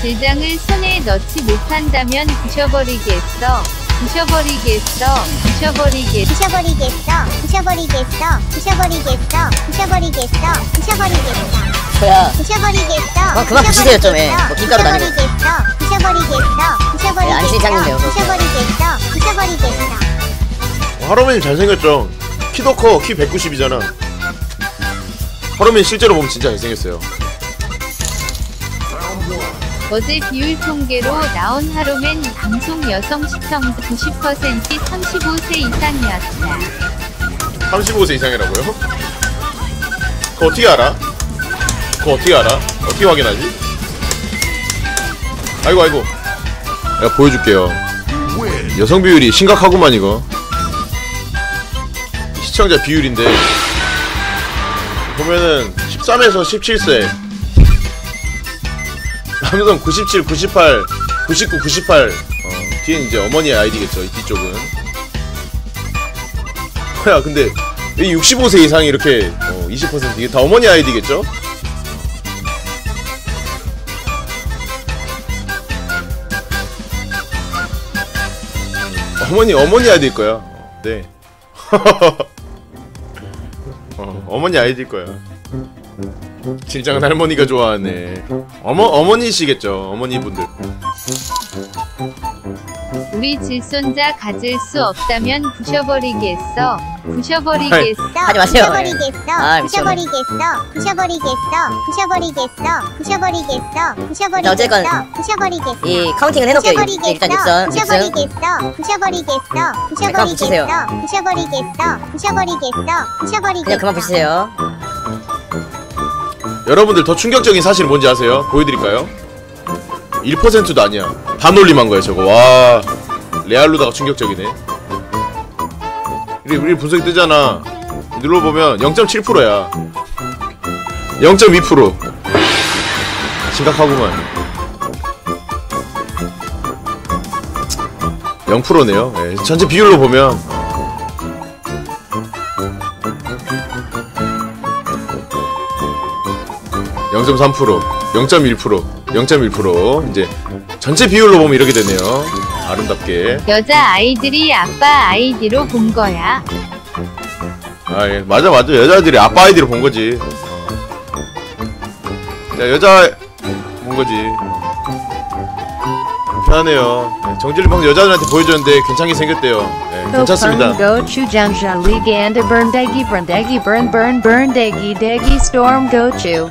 질장을 손에 넣지 못한다면 부셔버리겠어. 부셔버리겠어. 부셔버리겠어. 부셔버리겠어. 부셔버리겠어. 부셔버리겠어. 부셔버리겠어. 부셔버리겠어. 뭐야. 부셔버리겠어. 어, 그만 부시세요, 좀, 예. 뭐 김가루 다니고. 부셔버리겠어. 부셔버리겠어. 부셔버리겠어. 장군데요, 그거. 부셔버리겠어. 부셔버리겠어. 하로맨이 잘생겼죠? 키도 커 키 190이잖아. 하로맨 실제로 보면 진짜 잘생겼어요 어제 비율 통계로 나온 하루맨 방송 여성 시청자 90% 35세 이상이었다. 35세 이상이라고요? 그거 어떻게 알아? 그거 어떻게 알아? 어떻게 확인하지? 아이고 아이고 내가 보여줄게요 여성 비율이 심각하구만 이거 시청자 비율인데 보면은 13에서 17세 남성 97, 98, 99, 98 어, 뒤엔 이제 어머니의 아이디겠죠 이 뒤쪽은 뭐야 근데 왜 65세 이상이 이렇게 어, 20% 이게 다 어머니 아이디겠죠? 어머니 어머니 아이디일 거야. 어, 네. 어, 어머니 아이디일 거야. 진정한 할머니가 좋아하네. 어머 어머니시겠죠 어머니분들. 우리 질손자 가질 수 없다면 부셔버리겠어. 부셔버리겠어. 하지 마세요. 부셔버리겠어. 아. 부셔버리겠어. 부셔버리겠어. 부셔버리겠어. 부셔버리겠어. 자, 부셔버리겠어. 어쨌건 부셔버리겠어. 이 카운팅은 해놓을게요 일- 일단 6선. 6승 부셔버리겠어. 부셔버리겠어. 붙이세요. 부셔버리겠어. 부셔버리겠어 부셔버리겠어. 부셔버리겠어. 그냥 그만 보시세요 여러분들 더 충격적인 사실 뭔지 아세요? 보여드릴까요? 1%도 아니야. 반올림한 거야 저거. 와 레알로다가 충격적이네. 우리 우리 분석이 뜨잖아. 눌러보면 0.7%야. 0.2% 심각하구만. 0%네요. 예, 전체 비율로 보면 0.3%, 0.1%, 0.1% 이제 전체 비율로 보면 이렇게 되네요. 아름답게. 여자 아이들이 아빠 아이디로 본 거야. 아 예, 맞아 맞아 여자들이 아빠 아이디로 본 거지. 자 여자 본 거지. 예, 정진리 방송 여자들한테 보여줬는데 괜찮게 생겼대요. 예, 괜찮습니다. Go Chujangja Liga and Burndegi Burndegi Burn Burn Burndegi Degi Storm Go Chu.